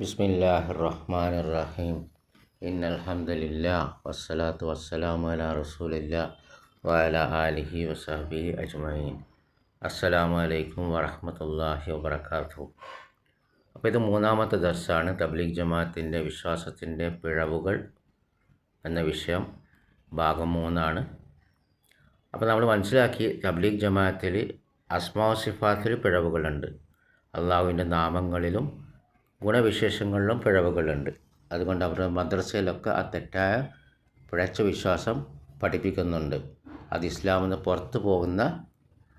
ബിസ്മില്ലാഹി റഹ്മാൻ റഹീം ഇന്ന അലഹമില്ല വസ്സലാത്തു വസ്സലാമു അല റസൂലില്ല വഅല ആലിഹി വസാബി അജ്മീൻ അസ്സലാമു അലൈക്കും വറഹമത്തല്ലാഹി വബർക്കാത്തു അപ്പോൾ ഇത് മൂന്നാമത്തെ ദർസാണ്. തബ്ലീഗ് ജമാഅത്തിന്റെ വിശ്വാസത്തിന്റെ പിഴവുകൾ എന്ന വിഷയം ഭാഗം മൂന്നാണ്. അപ്പോൾ നമ്മൾ മനസ്സിലാക്കി തബ്ലീഗ് ജമാഅത്തിൽ അസ്മാ സിഫാത്തിൽ പിഴവുകളുണ്ട്. അള്ളാഹുവിന്റെ നാമങ്ങളിലും ഗുണവിശേഷങ്ങളിലും പിഴവുകളുണ്ട്. അതുകൊണ്ട് അവർ മദ്രസയിലൊക്കെ ആ തെറ്റായ പിഴച്ച വിശ്വാസം പഠിപ്പിക്കുന്നുണ്ട്. അത് ഇസ്ലാമിൽ നിന്ന് പുറത്തു പോകുന്ന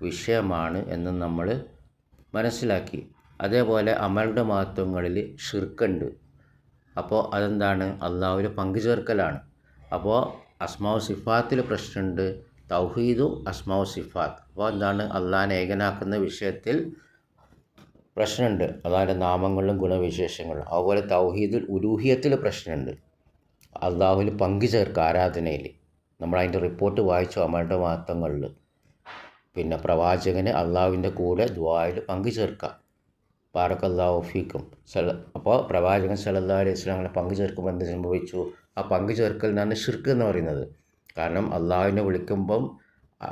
വിഷയമാണ് എന്ന് നമ്മൾ മനസ്സിലാക്കി. അതേപോലെ അമലുടെ മഹത്വങ്ങളിൽ ഷിർക്കുണ്ട് അപ്പോൾ അതെന്താണ്? അള്ളാഹുവിൽ പങ്കുചേർക്കലാണ്. അപ്പോൾ അസ്മാവ് സിഫാത്തിൽ പ്രശ്നമുണ്ട്. തൗഹീദു അസ്മാവ് സിഫാത്ത്. അപ്പോൾ എന്താണ്? അള്ളാഹിനെ ഏകനാക്കുന്ന വിഷയത്തിൽ പ്രശ്നമുണ്ട്. അതായത് നാമങ്ങളിലും ഗുണവിശേഷങ്ങളും അതുപോലെ തൗഹീദുൽ ഉലൂഹിയത്തിൽ പ്രശ്നമുണ്ട്. അള്ളാഹുവിൽ പങ്കുചേർക്ക ആരാധനയിൽ. നമ്മൾ അതിന്റെ റിപ്പോർട്ട് വായിച്ചു അമ്മയുടെ മഹത്വങ്ങളിൽ പിന്നെ പ്രവാചകന് അള്ളാഹുവിന്റെ കൂടെ ദ്വായിൽ പങ്കുചേർക്കുക പാറക്കല്ലാഹു ഫീക്കും. സല അപ്പോൾ പ്രവാചകൻ സലല്ലാ അലൈഹി സ്വലാമിനെ പങ്കുചേർക്കുമ്പോൾ എന്ത് സംഭവിച്ചു? ആ പങ്കുചേർക്കൽ എന്നാണ് ഷിർക്ക് എന്ന് പറയുന്നത്. കാരണം അള്ളാഹുവിനെ വിളിക്കുമ്പം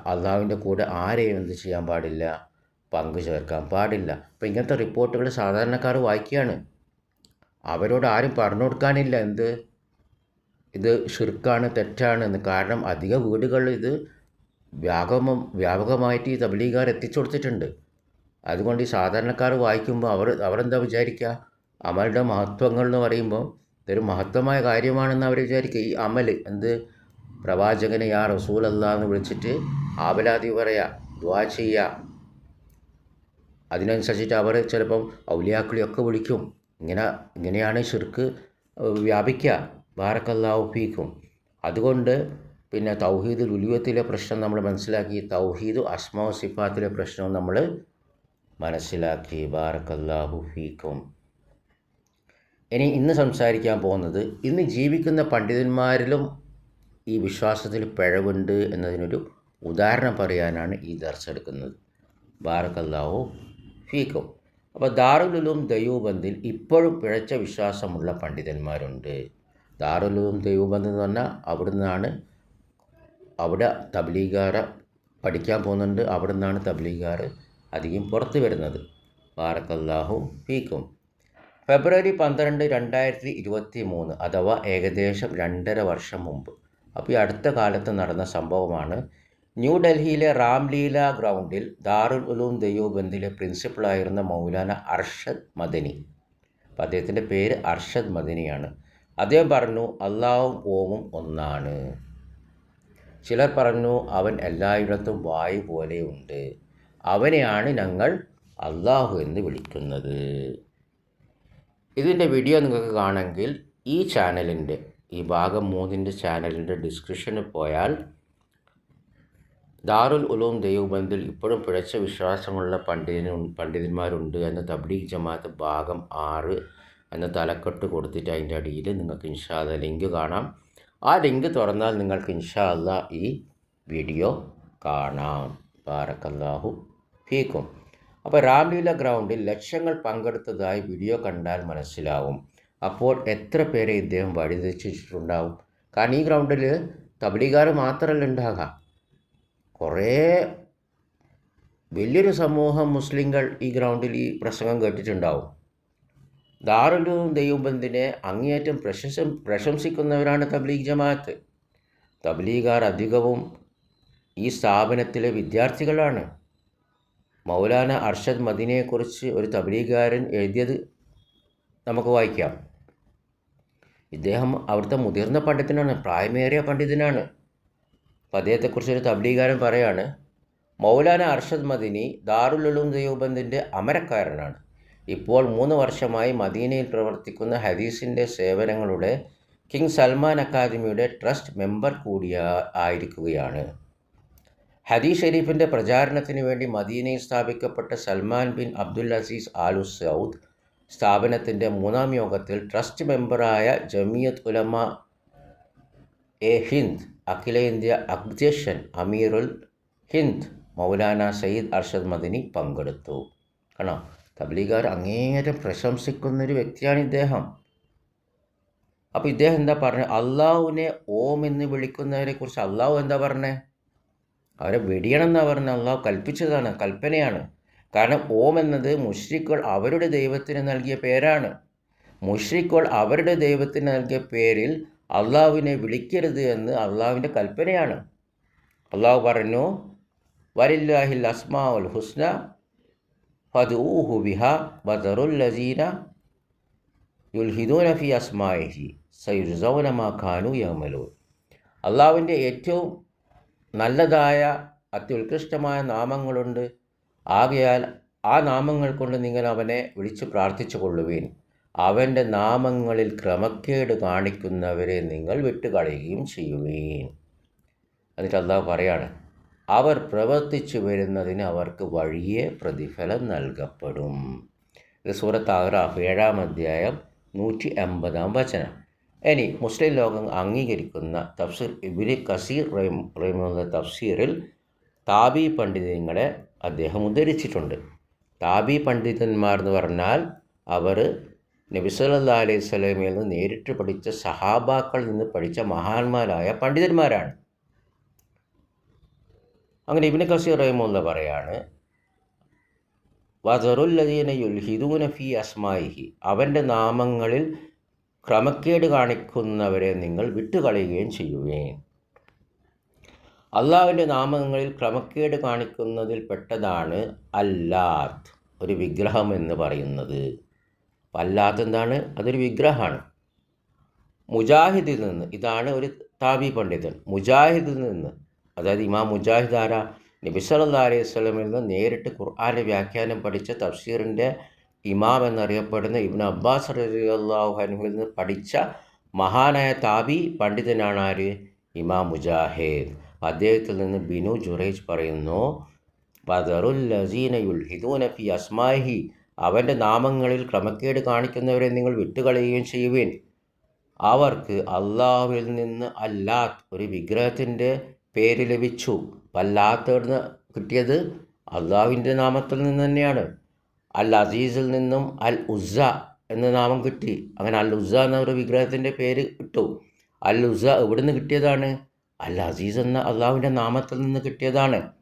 അള്ളാഹുവിന്റെ കൂടെ ആരെയും എന്ത് ചെയ്യാൻ പാടില്ല. പങ്കു ചേർക്കാൻ പാടില്ല. അപ്പോൾ ഇങ്ങനത്തെ റിപ്പോർട്ടുകൾ സാധാരണക്കാർ വായിക്കുകയാണ്. അവരോട് ആരും പറഞ്ഞു കൊടുക്കാനില്ല. എന്ത്? ഇത് ഷിർക്കാണ് തെറ്റാണ് എന്ന്. കാരണം അധിക വീടുകളിൽ ഇത് വ്യാപകം വ്യാപകമായിട്ട് ഈ തബ്ലീഗുകാർ എത്തിച്ചു കൊടുത്തിട്ടുണ്ട്. അതുകൊണ്ട് ഈ സാധാരണക്കാർ വായിക്കുമ്പോൾ അവർ അവരെന്താ വിചാരിക്കുക അമലുടെ മഹത്വങ്ങൾ എന്ന് പറയുമ്പോൾ ഇതൊരു മഹത്വമായ കാര്യമാണെന്ന് അവർ വിചാരിക്കുക ഈ അമൽ എന്ത്? പ്രവാചകനെ യാ റസൂൽ എന്ന് വിളിച്ചിട്ട് ആവലാതി പറയുക ദ്വാ ചെയ്യുക അതിനനുസരിച്ചിട്ട് അവർ ചിലപ്പം ഔലിയാക്കളിയൊക്കെ വിളിക്കും. ഇങ്ങനെ ഇങ്ങനെയാണ് ശിർക്ക് വ്യാപിക്കുക. ബാറക്കല്ലാഹു ഫീക്കും. അതുകൊണ്ട് പിന്നെ തൗഹീദ് ലുലുവത്തിലെ പ്രശ്നം നമ്മൾ മനസ്സിലാക്കി തൗഹീദ് അസ്മാ സിഫാത്തിലെ പ്രശ്നവും നമ്മൾ മനസ്സിലാക്കി. ബാറക്കല്ലാഹു ഫീക്കും. ഇനി ഇന്ന് സംസാരിക്കാൻ പോകുന്നത് ഇന്ന് ജീവിക്കുന്ന പണ്ഡിതന്മാരിലും ഈ വിശ്വാസത്തിൽ പിഴവുണ്ട് എന്നതിനൊരു ഉദാഹരണം പറയാനാണ് ഈ ദർശ എടുക്കുന്നത്. ബാറക്കല്ലാഹു ഫീക്കും അപ്പോൾ ദാറുലുലും ദൈവബന്ധിൽ ഇപ്പോഴും പിഴച്ച വിശ്വാസമുള്ള പണ്ഡിതന്മാരുണ്ട്. ദാറുലുലും ദൈവബന്ധ് എന്ന് പറഞ്ഞാൽ അവിടെ നിന്നാണ് അവിടെ തബ്ലീഗാറ പഠിക്കാൻ പോകുന്നുണ്ട്. അവിടെ നിന്നാണ് തബ്ലീഗാർ അധികം പുറത്ത് വരുന്നത്. ബാറക്കല്ലാഹു ഫീക്കും. ഫെബ്രുവരി പന്ത്രണ്ട് രണ്ടായിരത്തി ഇരുപത്തി മൂന്ന് അഥവാ ഏകദേശം രണ്ടര വർഷം മുമ്പ്. അപ്പോൾ ഈ അടുത്ത കാലത്ത് നടന്ന സംഭവമാണ് ന്യൂഡൽഹിയിലെ റാംലീല ഗ്രൗണ്ടിൽ ദാറുൽ ഉലൂം ദയോബന്ദിലെ പ്രിൻസിപ്പളായിരുന്ന മൗലാന അർഷദ് മദനി? അപ്പം അദ്ദേഹത്തിന്റെ പേര് അർഷദ് മദനിയാണ്. അദ്ദേഹം പറഞ്ഞു അള്ളാവും ഓമും ഒന്നാണ്. ചിലർ പറഞ്ഞു അവൻ എല്ലായിടത്തും വായു പോലെയുണ്ട് അവനെയാണ് ഞങ്ങൾ അള്ളാഹു എന്ന് വിളിക്കുന്നത്. ഇതിന്റെ വീഡിയോ നിങ്ങൾക്ക് കാണെങ്കിൽ ഈ ചാനലിന്റെ ഈ ഭാഗം മൂന്നിന്റെ ചാനലിന്റെ ഡിസ്ക്രിപ്ഷനിൽ പോയാൽ ദാറുൽ ഉലൂം ദൈവബന്ധിൽ ഇപ്പോഴും പിഴച്ച വിശ്വാസമുള്ള പണ്ഡിതനു പണ്ഡിതന്മാരുണ്ട് എന്ന തബ്ലീഗ് ജമാഅത്ത് ഭാഗം ആറ് എന്ന തലക്കെട്ട് കൊടുത്തിട്ട് അതിന്റെ അടിയിൽ നിങ്ങൾക്ക് ഇൻഷാല്ല ലിങ്ക് കാണാം. ആ ലിങ്ക് തുറന്നാൽ നിങ്ങൾക്ക് ഇൻഷാല്ല ഈ വീഡിയോ കാണാം. ബാറക്കല്ലാഹു ഫീക്കും. അപ്പോൾ രാംലീല ഗ്രൗണ്ടിൽ ലക്ഷങ്ങൾ പങ്കെടുത്തതായി വീഡിയോ കണ്ടാൽ മനസ്സിലാവും. അപ്പോൾ എത്ര പേരെ ഇദ്ദേഹം വഴിതെച്ചിട്ടുണ്ടാവും കാരണം ഈ ഗ്രൗണ്ടിൽ തബലികാർ മാത്രമല്ല ഉണ്ടാകാം കുറേ വലിയൊരു സമൂഹം മുസ്ലിങ്ങൾ ഈ ഗ്രൗണ്ടിൽ ഈ പ്രസംഗം കേട്ടിട്ടുണ്ടാവും. ദാറുലും ദൈവബന്ധിനെ അങ്ങേയറ്റം പ്രശംസ പ്രശംസിക്കുന്നവരാണ് തബ്ലീഗ് ജമാഅത്ത്. തബ്ലീഗാർ അധികവും ഈ സ്ഥാപനത്തിലെ വിദ്യാർത്ഥികളാണ്. മൗലാന അർഷദ് മദിനെക്കുറിച്ച് ഒരു തബ്ലീഗുകാരൻ എഴുതിയത് നമുക്ക് വായിക്കാം. ഇദ്ദേഹം അവിടുത്തെ മുതിർന്ന പണ്ഡിതനാണ് പ്രായമേറിയ പണ്ഡിതനാണ്. അപ്പോൾ അദ്ദേഹത്തെക്കുറിച്ച് ഒരു തബ്ലീഗാരൻ പറയാണ് മൗലാന അർഷദ് മദിനി ദാറുലുലും ദൈവബന്ധിന്റെ അമരക്കാരനാണ്. ഇപ്പോൾ മൂന്ന് വർഷമായി മദീനയിൽ പ്രവർത്തിക്കുന്ന ഹദീസിന്റെ സേവനങ്ങളുടെ കിങ് സൽമാൻ അക്കാദമിയുടെ ട്രസ്റ്റ് മെമ്പർ കൂടിയ ആയിരിക്കുകയാണ്. ഹദീസ് ഷെരീഫിന്റെ പ്രചാരണത്തിന് വേണ്ടി മദീനയിൽ സ്ഥാപിക്കപ്പെട്ട Salman bin Abdul Aziz Al Saud സ്ഥാപനത്തിന്റെ മൂന്നാം യോഗത്തിൽ ട്രസ്റ്റ് മെമ്പറായ ജമിയത്ത് ഉലമ എ ഹിന്ദ് അഖിലേന്ത്യാ അധ്യക്ഷൻ അമീറുൽ ഹിന്ദ് മൗലാന സയ്യിദ് അർഷദ് മദിനി പങ്കെടുത്തു. കാണാം തബ്ലീഗുകാർ അങ്ങേയറ്റം പ്രശംസിക്കുന്ന ഒരു വ്യക്തിയാണ് ഇദ്ദേഹം. അപ്പോൾ ഇദ്ദേഹം എന്താ പറഞ്ഞത് അള്ളാഹുവിനെ ഓം എന്ന് വിളിക്കുന്നവരെ കുറിച്ച് അള്ളാഹു എന്താ പറഞ്ഞത് അവരെ വെടിയണം എന്നാ പറഞ്ഞത് അള്ളാഹു കൽപ്പിച്ചതാണ് കൽപ്പനയാണ്. കാരണം ഓം എന്നത് മുഷ്രിഖുകൾ അവരുടെ ദൈവത്തിന് നൽകിയ പേരാണ്. മുഷ്രിഖുകൾ അവരുടെ ദൈവത്തിന് നൽകിയ പേരിൽ അള്ളാഹുവിനെ വിളിക്കരുത് എന്ന് അള്ളാഹുവിന്റെ കൽപ്പനയാണ്. അള്ളാഹു പറഞ്ഞു വലില്ലാഹിൽ അസ്മാ ഉൽ ഹുസ്ന ഫദൂഹു ബിഹ ബദറുൽ ലസീന യുൽഹിദൂന ഫി അസ്മാഹി സയുസൗന മാ ഖാനു യമലൂൻ. അള്ളാഹുവിന്റെ ഏറ്റവും നല്ലതായ അത്യുത്കൃഷ്ടമായ നാമങ്ങളുണ്ട്. ആകയാൽ ആ നാമങ്ങൾ കൊണ്ട് നിങ്ങൾ അവനെ വിളിച്ചു പ്രാർത്ഥിച്ചു കൊള്ളുവീൻ. അവന്റെ നാമങ്ങളിൽ ക്രമക്കേട് കാണിക്കുന്നവരെ നിങ്ങൾ വിട്ടുകളയുകയും ചെയ്യുവീൻ. എന്നിട്ട് അള്ളാഹു പറയാണ് അവർ പ്രവർത്തിച്ചു വരുന്നതിന് അവർക്ക് വഴിയെ പ്രതിഫലം നൽകപ്പെടും. ഇത് സൂറത്ത് അഹ്റാഫ് ഏഴാം അധ്യായം നൂറ്റി അമ്പതാം വചനം. ഇനി മുസ്ലിം ലോകം അംഗീകരിക്കുന്ന തഫ്സീർ ഇബിരി കസീർ റഹിം റഹിമുള്ള തഫ്സീറിൽ താബി പണ്ഡിതങ്ങളെ അദ്ദേഹം ഉദ്ധരിച്ചിട്ടുണ്ട്. താബി പണ്ഡിതന്മാർ എന്ന് പറഞ്ഞാൽ അവർ നബി സല്ലാ അലൈഹി സ്വലമിൽ നിന്ന് നേരിട്ട് പഠിച്ച സഹാബാക്കളിൽ നിന്ന് പഠിച്ച മഹാന്മാരായ പണ്ഡിതന്മാരാണ്. അങ്ങനെ ഇബിന് കസീർ റഹിമുള്ള പറയാണ് വസറുല്ലദീന യുൽഹിദൂന ഫി അസ്മായിഹി അവന്റെ നാമങ്ങളിൽ ക്രമക്കേട് കാണിക്കുന്നവരെ നിങ്ങൾ വിട്ടുകളയുകയും ചെയ്യുകയും അള്ളാഹുവിന്റെ നാമങ്ങളിൽ ക്രമക്കേട് കാണിക്കുന്നതിൽ പെട്ടതാണ് അല്ലാത്ത് ഒരു വിഗ്രഹം എന്ന് പറയുന്നത്. അല്ലാത്ത് എന്താണ് അതൊരു വിഗ്രഹമാണ്. മുജാഹിദിൽ നിന്ന് ഇതാണ് ഒരു താബി പണ്ഡിതൻ. മുജാഹിദിൽ നിന്ന് അതായത് ഇമാം മുജാഹിദ് ആര? നബി അലൈഹി സ്വലമിൽ നിന്ന് നേരിട്ട് ഖുർആാന്റെ വ്യാഖ്യാനം പഠിച്ച തഫ്സീറിന്റെ ഇമാം എന്നറിയപ്പെടുന്ന ഇബ്ൻ അബ്ബാസ് റളിയല്ലാഹു അൻഹുവിൽ നിന്ന് പഠിച്ച മഹാനായ താബി പണ്ഡിതനാണ് ആര്? ഇമാം മുജാഹിദ്. അദ്ദേഹത്തിൽ നിന്ന് ബിനു ജുറേജ് പറയുന്നു ബദറുൽ യുൽഹിദൂന ഫി അസ്മാഹി അവന്റെ നാമങ്ങളിൽ ക്രമക്കേട് കാണിക്കുന്നവരെ നിങ്ങൾ വിട്ടുകളയുകയും ചെയ്യുവിൻ. അവർക്ക് അള്ളാഹുവിൽ നിന്ന് അല്ലാത്ത് ഒരു വിഗ്രഹത്തിന്റെ പേര് ലഭിച്ചു. വല്ലാത്തവിടുന്ന് കിട്ടിയത് അള്ളാഹുവിന്റെ നാമത്തിൽ നിന്ന് തന്നെയാണ്. അൽ അസീസിൽ നിന്നും അൽ ഉസ എന്ന നാമം കിട്ടി. അങ്ങനെ അൽ ഉസ എന്ന ഒരു വിഗ്രഹത്തിന്റെ പേര് കിട്ടു അൽ ഉസ എവിടെ നിന്ന് കിട്ടിയതാണ്? അൽ അസീസ് എന്ന അള്ളാഹുവിന്റെ നാമത്തിൽ നിന്ന് കിട്ടിയതാണ്.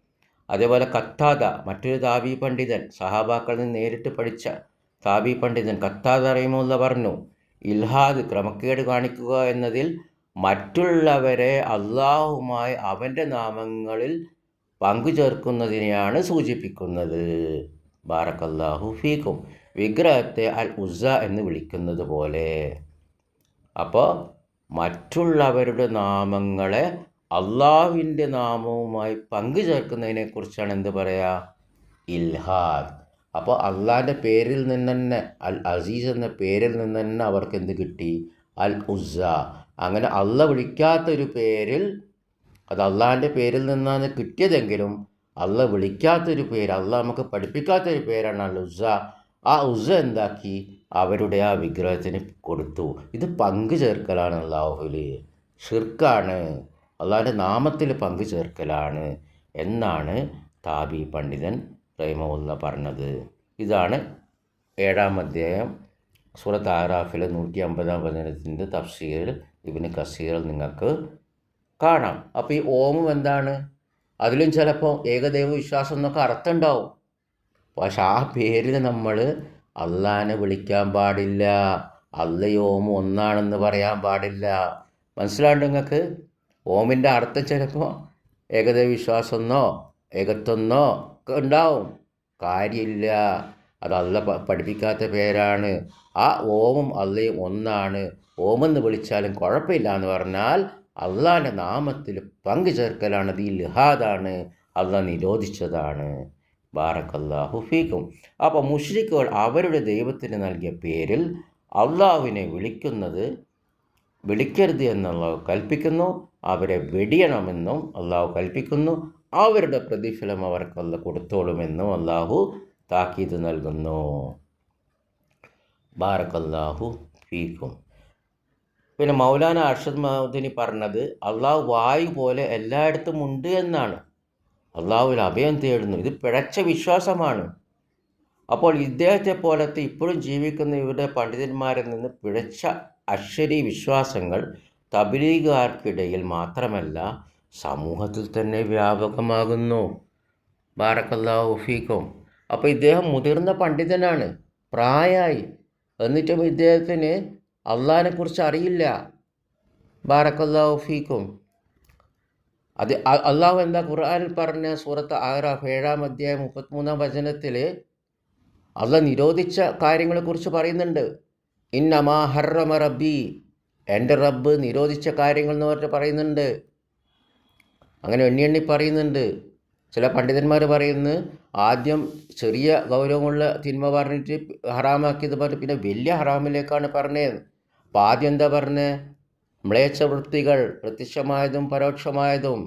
അതേപോലെ കത്താദ മറ്റൊരു താബി പണ്ഡിതൻ സഹാബാക്കളിൽ നിന്ന് നേരിട്ട് പഠിച്ച താബി പണ്ഡിതൻ കത്താദ എന്ന് പറഞ്ഞു ഇൽഹാദ് ക്രമക്കേട് കാണിക്കുക എന്നതിൽ മറ്റുള്ളവരെ അള്ളാഹുമായി അവന്റെ നാമങ്ങളിൽ പങ്കു ചേർക്കുന്നതിനെയാണ് സൂചിപ്പിക്കുന്നത്. ബാറക്കല്ലാഹു ഫീക്കും. വിഗ്രഹത്തെ അൽ ഉസ എന്ന് വിളിക്കുന്നത് പോലെ. അപ്പോൾ മറ്റുള്ളവരുടെ നാമങ്ങളെ അള്ളാഹുവിന്റെ നാമവുമായി പങ്കു ചേർക്കുന്നതിനെക്കുറിച്ചാണ് എന്ത് പറയുക ഇൽഹാദ്. അപ്പോൾ അള്ളാഹിന്റെ പേരിൽ നിന്ന് തന്നെ അൽ അസീസ് എന്ന പേരിൽ നിന്ന് തന്നെ അവർക്ക് എന്ത് കിട്ടി? അൽ ഉസ അങ്ങനെ അള്ള വിളിക്കാത്തൊരു പേരിൽ അത് അള്ളാഹിന്റെ പേരിൽ നിന്നാണ് കിട്ടിയതെങ്കിലും അള്ള വിളിക്കാത്തൊരു പേര് അള്ള നമുക്ക് പഠിപ്പിക്കാത്തൊരു പേരാണ് അൽ ഉസ ആ ഉസ എന്താക്കി? അവരുടെ ആ വിഗ്രഹത്തിന് കൊടുത്തു. ഇത് പങ്കു ചേർക്കലാണ് അള്ളാഹുലി ഷിർക്കാണ്. അള്ളാഹിന്റെ നാമത്തിൽ പങ്കു ചേർക്കലാണ് എന്നാണ് താബി പണ്ഡിതൻ റഹിമുല്ല പറഞ്ഞത്. ഇതാണ് ഏഴാം അധ്യായം സൂറത്ത് ആറാഫിലെ നൂറ്റി അമ്പതാം വചനത്തിന്റെ തഫ്സീറിൽ ഇവന് കസീറിൽ നിങ്ങൾക്ക് കാണാം. അപ്പോൾ ഈ ഓമും എന്താണ്? അതിലും ചിലപ്പോൾ ഏകദൈവ വിശ്വാസം എന്നൊക്കെ അർത്ഥം ഉണ്ടാവും. പക്ഷെ ആ പേരിൽ നമ്മൾ അള്ളാനെ വിളിക്കാൻ പാടില്ല. അള്ളയും ഓമും ഒന്നാണെന്ന് പറയാൻ പാടില്ല. മനസ്സിലാണ്ട് നിങ്ങൾക്ക്? ഓമിന്റെ അർത്ഥം ചിലപ്പോൾ ഏകദൈവ വിശ്വാസമെന്നോ ഏകത്വമെന്നോ ഒക്കെ ഉണ്ടാവും. കാര്യമില്ല. അത് അല്ല പഠിപ്പിക്കാത്ത പേരാണ്. ആ ഓമും അല്ലയും ഒന്നാണ്. ഓമെന്ന് വിളിച്ചാലും കുഴപ്പമില്ല എന്ന് പറഞ്ഞാൽ അള്ളാന്റെ നാമത്തിൽ പങ്കു ചേർക്കലാണ്. അത് ഈ ലിഹാദാണ് അല്ല നിരോധിച്ചതാണ്. ബാറക്കല്ലാഹു ഫീക്കും അപ്പോൾ മുഷ്രിക്കുകൾ അവരുടെ ദൈവത്തിന് നൽകിയ പേരിൽ അള്ളാഹുവിനെ വിളിക്കുന്നത് വിളിക്കരുത് എന്നുള്ളത് കൽപ്പിക്കുന്നു. അവരെ വെടിയണമെന്നും അള്ളാഹു കൽപ്പിക്കുന്നു. അവരുടെ പ്രതിഫലം അവർക്കല്ല കൊടുത്തോളുമെന്നും അള്ളാഹു താക്കീത് നൽകുന്നു. ബാറക്കല്ലാഹു ഫീക്കും. പിന്നെ മൗലാന അർഷദ് മഹദിനി പറഞ്ഞത് അള്ളാഹു വായു പോലെ എല്ലായിടത്തും ഉണ്ട് എന്നാണ്. അള്ളാഹുവിൽ അഭയം തേടുന്നു. ഇത് പിഴച്ച വിശ്വാസമാണ്. അപ്പോൾ ഇദ്ദേഹത്തെ പോലത്തെ ഇപ്പോഴും ജീവിക്കുന്ന ഇവരുടെ പണ്ഡിതന്മാരിൽ നിന്ന് പിഴച്ച അശ്വരി വിശ്വാസങ്ങൾ തബലീഗുകാർക്കിടയിൽ മാത്രമല്ല സമൂഹത്തിൽ തന്നെ വ്യാപകമാകുന്നു. ബാറക്കല്ലാഹു ഫീക്കും. അപ്പോൾ ഇദ്ദേഹം മുതിർന്ന പണ്ഡിതനാണ്. പ്രായമായി എന്നിട്ടും ഇദ്ദേഹത്തിന് അള്ളാഹിനെക്കുറിച്ച് അറിയില്ല. ബാറക്കല്ലാഹു ഫീക്കും. അത് അള്ളാഹു എന്താ ഖുർആാനിൽ പറഞ്ഞ സൂറത്ത് ആറാഫ് ഏഴാം അധ്യായം മുപ്പത്തിമൂന്നാം വചനത്തിൽ അള്ള നിരോധിച്ച കാര്യങ്ങളെക്കുറിച്ച് പറയുന്നുണ്ട്. ഇന്നമാ ഹർറമ റബ്ബി. എന്റെ റബ്ബ് നിരോധിച്ച കാര്യങ്ങൾ എന്ന് പറഞ്ഞിട്ട് പറയുന്നുണ്ട്. അങ്ങനെ എണ്ണി എണ്ണി പറയുന്നുണ്ട്. ചില പണ്ഡിതന്മാർ പറയുന്നു ആദ്യം ചെറിയ ഗൗരവമുള്ള തിന്മ പറഞ്ഞിട്ട് ഹറാമാക്കിയത് പറഞ്ഞു പിന്നെ വലിയ ഹറാമിലേക്കാണ് പറഞ്ഞത്. അപ്പോൾ ആദ്യം എന്താ പറഞ്ഞത് മ്ലേച്ഛ വൃത്തികൾ പ്രത്യക്ഷമായതും പരോക്ഷമായതും.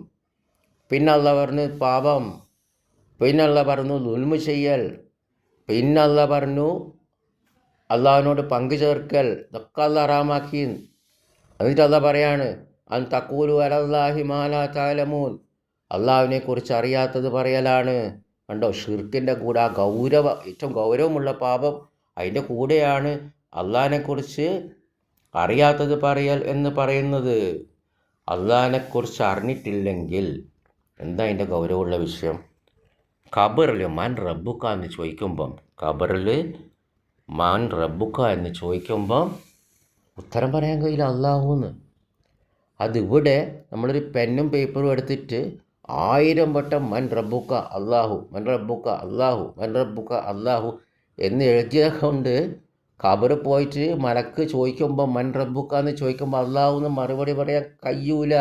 പിന്നെ അല്ല പറഞ്ഞു പാപം. പിന്നെ അല്ല പറഞ്ഞു ദുൽമു ചെയ്യൽ. പിന്നെ അല്ല പറഞ്ഞു അള്ളാഹുവിനോട് പങ്കു ചേർക്കൽ. ഇതൊക്കെ അല്ല ഹറാമാക്കി. എന്നിട്ട് പറയാണ് അൻ തക്കൂലു അലല്ലാഹി മാലാ താലമൂൻ അള്ളാഹുവിനെ കുറിച്ച് അറിയാത്തത് പറയലാണ്. കണ്ടോ ഷിർക്കിന്റെ കൂടെ ആ ഗൗരവ ഏറ്റവും ഗൗരവമുള്ള പാപം അതിന്റെ കൂടെയാണ് അള്ളാഹിനെക്കുറിച്ച് അറിയാത്തത് പറയൽ എന്ന് പറയുന്നത്. അള്ളാഹിനെക്കുറിച്ച് അറിഞ്ഞിട്ടില്ലെങ്കിൽ എന്താ അതിന്റെ ഗൗരവമുള്ള വിഷയം? ഖബറിൽ മൻ റബ്ബുക്ക എന്ന് ചോദിക്കുമ്പം ഖബറിൽ മാൻ റബ്ബുക്ക എന്ന് ചോദിക്കുമ്പം ഉത്തരം പറയാൻ കഴിയില്ല അള്ളാഹുന്ന് അതിവിടെ നമ്മളൊരു പെന്നും പേപ്പറും എടുത്തിട്ട് ആയിരം വട്ടം മൻ റബ്ബുക്ക അള്ളാഹു മൻ റബ്ബുക്ക അള്ളാഹു മൻ റബ്ബുക്ക അള്ളാഹു എന്ന് എഴുതിയത് കൊണ്ട് പോയിട്ട് മലക്ക് ചോദിക്കുമ്പോൾ മൻ റബ്ബുക്ക എന്ന് ചോദിക്കുമ്പോൾ അള്ളാഹു എന്ന് മറുപടി പറയാൻ കഴിയൂല.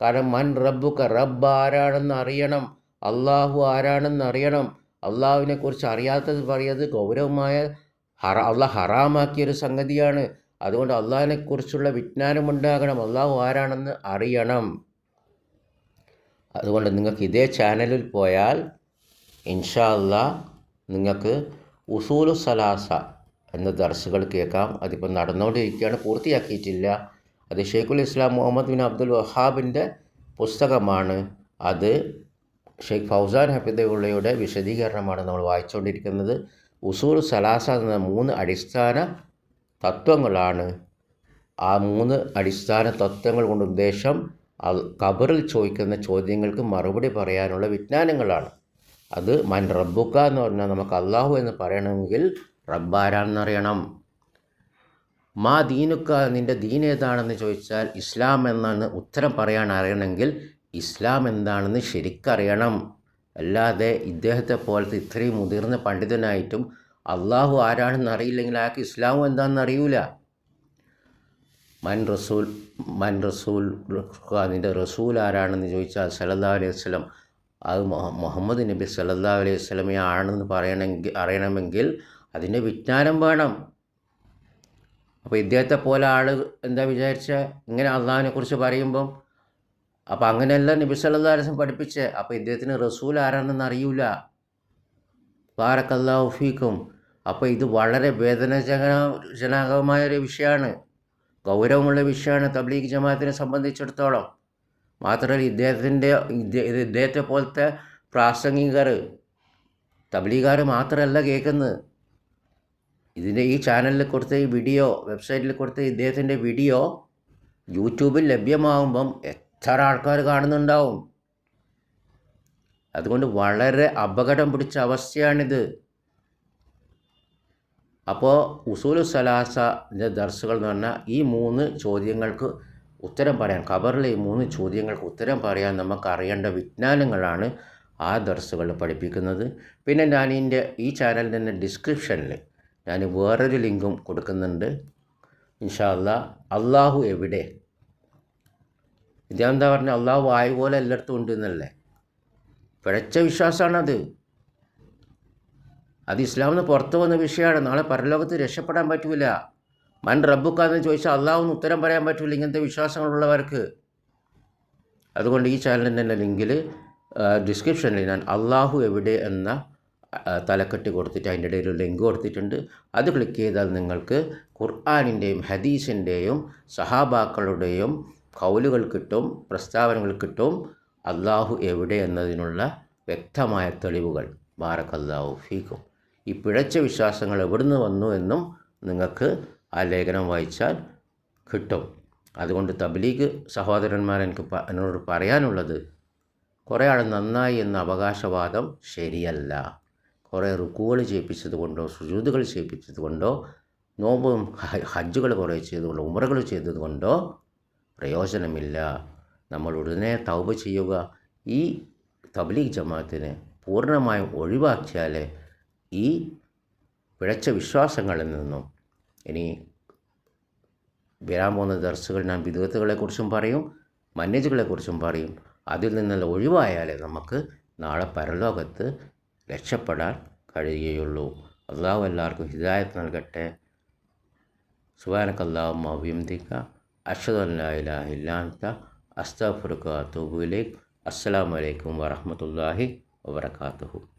കാരണം മൻ റബ്ബുക്ക റബ്ബ് ആരാണെന്ന് അറിയണം അള്ളാഹു ആരാണെന്ന് അറിയണം. അള്ളാഹുവിനെ കുറിച്ച് അറിയാത്തത് പറയുന്നത് ഗൗരവമായ ഹറ അള്ളാഹ് ഹറാമാക്കിയൊരു സംഗതിയാണ്. അതുകൊണ്ട് അള്ളാഹിനെക്കുറിച്ചുള്ള വിജ്ഞാനമുണ്ടാകണം. അള്ളാഹു ആരാണെന്ന് അറിയണം. അതുകൊണ്ട് നിങ്ങൾക്ക് ഇതേ ചാനലിൽ പോയാൽ ഇൻഷാ അല്ലാ നിങ്ങൾക്ക് ഉസൂലു സലാസ എന്ന ദർസുകൾ കേൾക്കാം. അതിപ്പോൾ നടന്നുകൊണ്ടിരിക്കുകയാണ് പൂർത്തിയാക്കിയിട്ടില്ല. അത് ഷെയ്ഖുൽ ഇസ്ലാം മുഹമ്മദ് ബിൻ അബ്ദുൽ വഹാബിന്റെ പുസ്തകമാണ്. അത് ഷെയ്ഖ് ഫൗസാൻ ഹബിദുള്ളയുടെ വിശദീകരണമാണ് നമ്മൾ വായിച്ചുകൊണ്ടിരിക്കുന്നത്. ഉസൂൽ സലാസ എന്ന മൂന്ന് അടിസ്ഥാന തത്വങ്ങളാണ്. ആ മൂന്ന് അടിസ്ഥാന തത്വങ്ങൾ കൊണ്ട് ഉദ്ദേശം അത് ഖബറിൽ ചോദിക്കുന്ന ചോദ്യങ്ങൾക്ക് മറുപടി പറയാനുള്ള വിജ്ഞാനങ്ങളാണ്. അത് മൻ റബ്ബുക്ക എന്ന് പറഞ്ഞാൽ നമുക്ക് അള്ളാഹു എന്ന് പറയണമെങ്കിൽ റബ്ബാരാണെന്നറിയണം മാ ദീനുക്ക നിന്റെ ദീൻ ഏതാണെന്ന് ചോദിച്ചാൽ ഇസ്ലാം എന്നാണ് ഉത്തരം പറയാൻ അറിയണമെങ്കിൽ ഇസ്ലാം എന്താണെന്ന് ശരിക്കറിയണം. അല്ലാതെ ഇദ്ദേഹത്തെ പോലത്തെ ഇത്രയും മുതിർന്ന പണ്ഡിതനായിട്ടും അള്ളാഹു ആരാണെന്ന് അറിയില്ലെങ്കിൽ അയാൾക്ക് ഇസ്ലാമും എന്താണെന്ന് അറിയൂല. മൻ റസൂൽ മൻ റസൂൽ അതിന്റെ റസൂൽ ആരാണെന്ന് ചോദിച്ചാൽ സലല്ലാ അലൈഹി വസ്ലം അത് മുഹമ്മദ് നബി സലല്ലാ അലൈഹി വസ്ലമെ ആണെന്ന് പറയണമെങ്കിൽ അറിയണമെങ്കിൽ അതിന്റെ വിജ്ഞാനം വേണം. അപ്പോൾ ഇദ്ദേഹത്തെ പോലെ ആൾ എന്താ വിചാരിച്ച? ഇങ്ങനെ അള്ളാഹിനെ കുറിച്ച് പറയുമ്പം അപ്പോൾ അങ്ങനെയല്ല നബി സല്ലാ അലൈഹി പഠിപ്പിച്ചേ. അപ്പോൾ ഇദ്ദേഹത്തിന് റസൂൽ ആരാണെന്ന് അറിയൂല. ബാറക്കല്ലാ ഫീക്കും. അപ്പോൾ ഇത് വളരെ വേദനാജന ജനകമായ ഒരു വിഷയമാണ്. ഗൗരവമുള്ള വിഷയമാണ് തബ്ലീഗ് ജമാഅത്തിനെ സംബന്ധിച്ചിടത്തോളം. മാത്രമല്ല ഇദ്ദേഹത്തിന്റെ ഇദ്ദേഹത്തെ പോലത്തെ പ്രാസംഗികർ തബ്ലീഗാർ മാത്രമല്ല കേൾക്കുന്നത്. ഇതിന്റെ ഈ ചാനലിൽ കൊടുത്ത ഈ വീഡിയോ വെബ്സൈറ്റിൽ കൊടുത്ത ഇദ്ദേഹത്തിന്റെ വീഡിയോ യൂട്യൂബിൽ ലഭ്യമാകുമ്പം എത്ര ആൾക്കാർ കാണുന്നുണ്ടാവും? അതുകൊണ്ട് വളരെ അപകടം പിടിച്ച അവസ്ഥയാണിത്. അപ്പോൾ ഉസൂലു സലാസിന്റെ ദർസുകൾ എന്ന് പറഞ്ഞാൽ ഈ മൂന്ന് ചോദ്യങ്ങൾക്ക് ഉത്തരം പറയാൻ ഖബറിലെ ഈ മൂന്ന് ചോദ്യങ്ങൾക്ക് ഉത്തരം പറയാൻ നമുക്ക് അറിയേണ്ട വിജ്ഞാനങ്ങളാണ് ആ ദർസുകൾ പഠിപ്പിക്കുന്നത്. പിന്നെ ഞാൻ ഇതിന്റെ ഈ ചാനലിന്റെ തന്നെ ഡിസ്ക്രിപ്ഷനിൽ ഞാൻ വേറൊരു ലിങ്കും കൊടുക്കുന്നുണ്ട്. ഇൻഷാല്ല അള്ളാഹു എവിടെ? ഇദ്ദേഹം എന്താ പറഞ്ഞാൽ അള്ളാഹു ആയ പോലെ എല്ലായിടത്തും ഉണ്ട് എന്നല്ലേ? പിഴച്ച വിശ്വാസമാണത്. അത് ഇസ്ലാമിന് പുറത്തു വന്ന വിഷയമാണ്. നാളെ പരലോകത്ത് രക്ഷപ്പെടാൻ പറ്റില്ല മൻ റബ്ബുക്കാന്ന് ചോദിച്ചാൽ അള്ളാഹുന്ന് ഉത്തരം പറയാൻ പറ്റില്ല ഇങ്ങനത്തെ വിശ്വാസങ്ങളുള്ളവർക്ക്. അതുകൊണ്ട് ഈ ചാനലിന്റെ ലിങ്കിൽ ഡിസ്ക്രിപ്ഷനിൽ ഞാൻ അള്ളാഹു എവിടെ എന്ന തലക്കെട്ട് കൊടുത്തിട്ട് അതിന്റെ ഇടയിൽ ഒരു ലിങ്ക് കൊടുത്തിട്ടുണ്ട്. അത് ക്ലിക്ക് ചെയ്താൽ നിങ്ങൾക്ക് ഖുർആാനിന്റെയും ഹദീസിന്റെയും സഹാബാക്കളുടെയും കൗലുകൾ കിട്ടും പ്രസ്താവനകൾ കിട്ടും. അള്ളാഹു എവിടെ എന്നതിനുള്ള വ്യക്തമായ തെളിവുകൾ. ബാറക്കല്ലാഹു ഫീക്കും. ഈ പിഴച്ച വിശ്വാസങ്ങൾ എവിടുന്ന് വന്നു എന്നും നിങ്ങൾക്ക് ആ ലേഖനം വായിച്ചാൽ കിട്ടും. അതുകൊണ്ട് തബ്ലീഗ് സഹോദരന്മാർ എനിക്ക് എന്നോട് പറയാനുള്ളത് കുറേ ആൾ നന്നായി എന്ന അവകാശവാദം ശരിയല്ല. കുറേ റുക്കുകൾ ചെയ്യിപ്പിച്ചത് കൊണ്ടോ സുജൂതുകൾ ചെയ്യിപ്പിച്ചത് കൊണ്ടോ നോമ്പും ഹജ്ജുകൾ കുറേ ചെയ്തുകൊണ്ടോ ഉമറകൾ ചെയ്തത് കൊണ്ടോ പ്രയോജനമില്ല. നമ്മൾ ഉടനെ തൗബ ചെയ്യുക. ഈ തബ്ലീഗ് ജമാഅത്തിനെ പൂർണമായും ഒഴിവാക്കിയാലേ ഈ പിഴച്ച വിശ്വാസങ്ങളിൽ നിന്നും ഇനി വരാൻ പോകുന്ന ദർസുകൾ ഞാൻ വിദഗ്ധകളെക്കുറിച്ചും പറയും മന്നേജുകളെക്കുറിച്ചും പറയും. അതിൽ നിന്നെല്ലാം ഒഴിവായാലേ നമുക്ക് നാളെ പരലോകത്ത് രക്ഷപ്പെടാൻ കഴിയുകയുള്ളൂ. അള്ളാഹു എല്ലാവർക്കും ഹിദായത്ത് നൽകട്ടെ. സുബാനക്കല്ലാവും അഭിയന്തിക്ക അഷദ് അല്ലാ ഇല്ലാത്ത അസ്തഫുറുഖ തൂബുലേക്ക് അസ്സലാമലൈക്കും വറഹമത്തല്ലാഹി വബർക്കാത്തുഹു